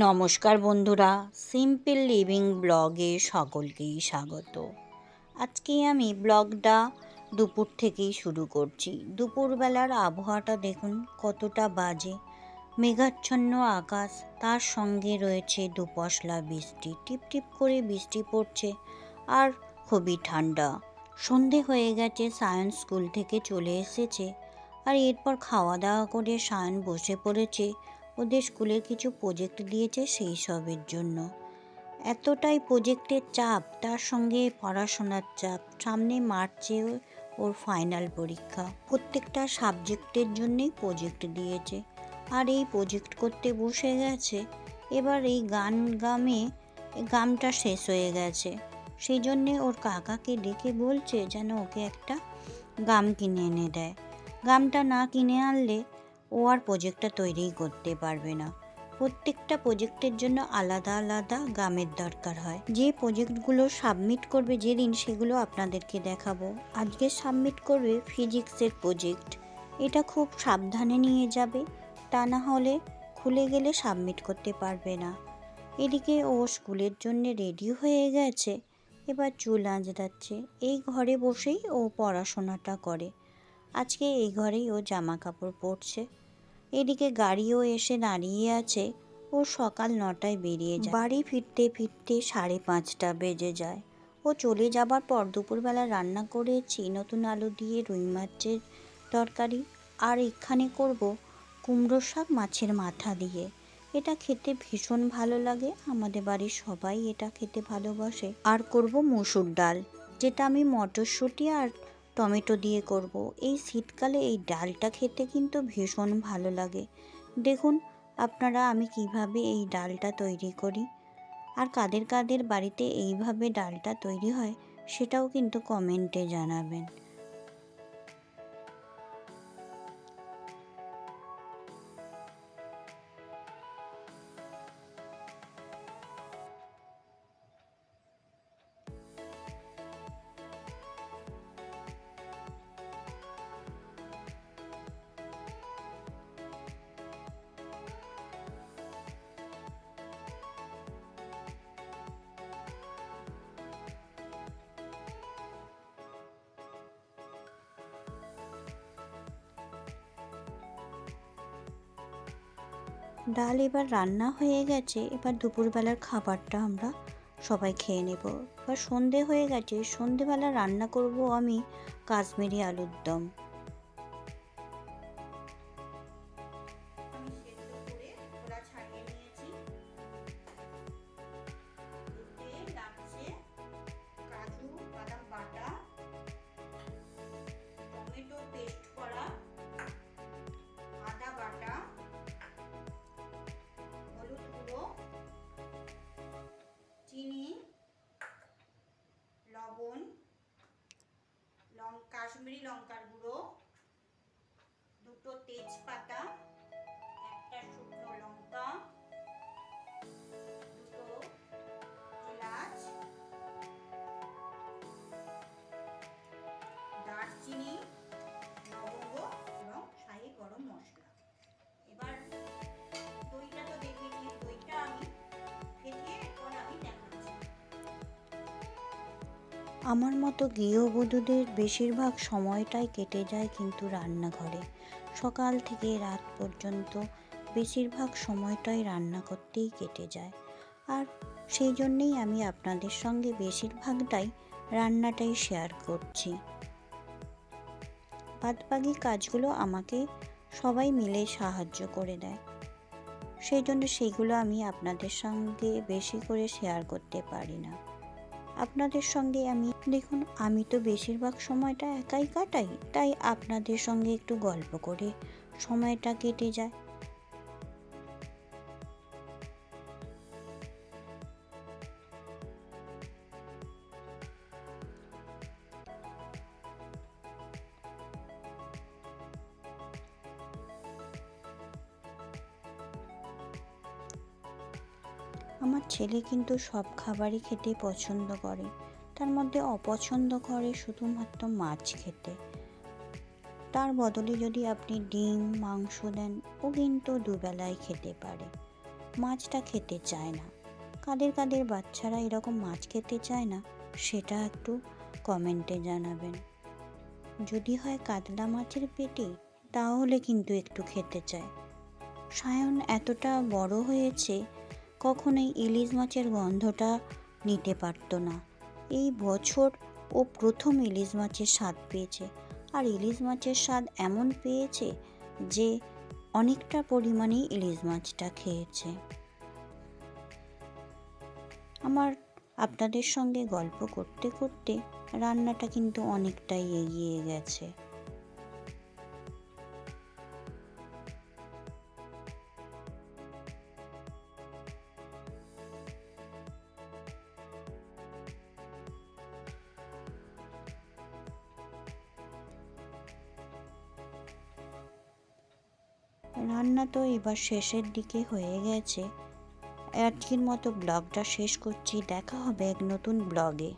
নমস্কার বন্ধুরা simple living ব্লগে সকলকেই স্বাগত। আজকে আমি ব্লগটা দুপুর থেকেই শুরু করছি। দুপুরবেলার আবহাওয়াটা দেখুন কতটা বাজে। মেঘাচ্ছন্ন আকাশ, তার সঙ্গে রয়েছে দুপশলা বৃষ্টি। টিপ টিপ করে বৃষ্টি পড়ছে আর খুবই ঠান্ডা। সন্ধে হয়ে গেছে সায়েন্স স্কুল থেকে চলে এসেছে আর এরপর খাওয়া দাওয়া করে সায়ন বসে পড়েছে। ওদের স্কুলে কিছু প্রজেক্ট দিয়েছে সেই সবের জন্য। এতটাই প্রজেক্টের চাপ, তার সঙ্গে পড়াশোনার চাপ, সামনে মার্চে ওর ফাইনাল পরীক্ষা। প্রত্যেকটা সাবজেক্টের জন্যেই প্রজেক্ট দিয়েছে। আর এই প্রজেক্ট করতে বসে গেছে। এবার এই গান গামে গামটা শেষ হয়ে গেছে। সেই জন্যে ওর কাকাকে ডেকে বলছে যেন ওকে একটা গাম কিনে এনে দেয়। গামটা না কিনে আনলে ও আর প্রজেক্টটা তৈরিই করতে পারবে না। প্রত্যেকটা প্রজেক্টের জন্য আলাদা আলাদা গামের দরকার হয়। যে প্রজেক্টগুলো সাবমিট করবে যেদিন সেগুলো আপনাদেরকে দেখাবো। আজকে সাবমিট করবে ফিজিক্সের প্রজেক্ট এটা খুব সাবধানে নিয়ে যাবে। তা না হলে খুলে গেলে সাবমিট করতে পারবে না। এদিকে ও স্কুলের জন্য রেডি হয়ে গেছে। এবার চুল আঁচড়াচ্ছে। এই ঘরে বসেই ও পড়াশোনাটা করে। আজকে এই ঘরেই ও জামা কাপড় পরছে। এদিকে গাড়িও এসে দাঁড়িয়ে আছে ও সকাল নটায় বেরিয়ে যায়। বাড়ি ফিরতে ফিরতে সাড়ে পাঁচটা বেজে যায়। ও চলে যাবার পর দুপুরবেলা রান্না করেছি নতুন আলু দিয়ে রুই মাছের তরকারি আর এখানে করব কুমড়ো শাক মাছের মাথা দিয়ে। এটা খেতে ভীষণ ভালো লাগে। আমাদের বাড়ির সবাই এটা খেতে ভালোবাসে। আর করব মুসুর ডাল, যেটা আমি মটরশুঁটি আর টমেটো দিয়ে করব। এই শীতকালে এই ডালটা খেতে কিন্তু ভীষণ ভালো লাগে। দেখুন, আপনারা আমি কীভাবে এই ডালটা তৈরি করি আর কাদের কাদের বাড়িতে এইভাবে ডালটা তৈরি হয় সেটাও কিন্তু কমেন্টে জানাবেন। ডাল এবার রান্না হয়ে গেছে, এবার দুপুরবেলার খাবারটা আমরা সবাই খেয়ে নেব। এবার সন্ধে হয়ে গেছে, সন্ধেবেলা রান্না করব আমি কাশ্মীরি আলুর দম। কাশ্মীরি লঙ্কার গুঁড়ো দুটো তেজপাতা একটা শুকনো লঙ্কা আমার মতো গৃহবধূদের বেশিরভাগ সময়টাই কেটে যায় কিন্তু রান্নাঘরে। সকাল থেকে রাত পর্যন্ত বেশিরভাগ সময়টাই রান্না করতেই কেটে যায়। আর সেই জন্যেই আমি আপনাদের সঙ্গে বেশিরভাগটাই রান্নাটাই শেয়ার করছি। বাদবাকি কাজগুলো আমাকে সবাই মিলে সাহায্য করে দেয়। সেই জন্য সেইগুলো আমি আপনাদের সঙ্গে বেশি করে শেয়ার করতে পারি না। আপনাদের সঙ্গে আমি, দেখুন, আমি তো বেশিরভাগ সময়টা একাই কাটাই, তাই আপনাদের সঙ্গে একটু গল্প করে। সময়টা কেটে যায়। আমার ছেলে কিন্তু সব খাবারই খেতে পছন্দ করে। তার মধ্যে অপছন্দ করে শুধুমাত্র মাছ খেতে। তার বদলে যদি আপনি ডিম, মাংস দেন, ও কিন্তু দুবেলায় খেতে পারে। মাছটা খেতে চায় না। কাদের কাদের বাচ্চারা এরকম মাছ খেতে চায় না, সেটা একটু কমেন্টে জানাবেন। যদি হয় কাতলা মাছের পেটি, তাহলে কিন্তু একটু খেতে চায়। সায়ন এতটা বড় হয়েছে কখনোই ইলিশ মাছের গন্ধটা নিতে পারতো না। এই বছর ও প্রথম ইলিশ মাছের স্বাদ পেয়েছে। আর ইলিশ মাছের স্বাদ এমন পেয়েছে যে অনেকটা পরিমাণেই ইলিশ মাছটা খেয়েছে। আমার আপনাদের সঙ্গে গল্প করতে করতে রান্নাটা কিন্তু অনেকটাই এগিয়ে গেছে। রান্না তো এবার শেষের দিকে হয়ে গেছে। আজকের মতো ব্লগটা শেষ করছি। দেখা হবে এক নতুন ব্লগে।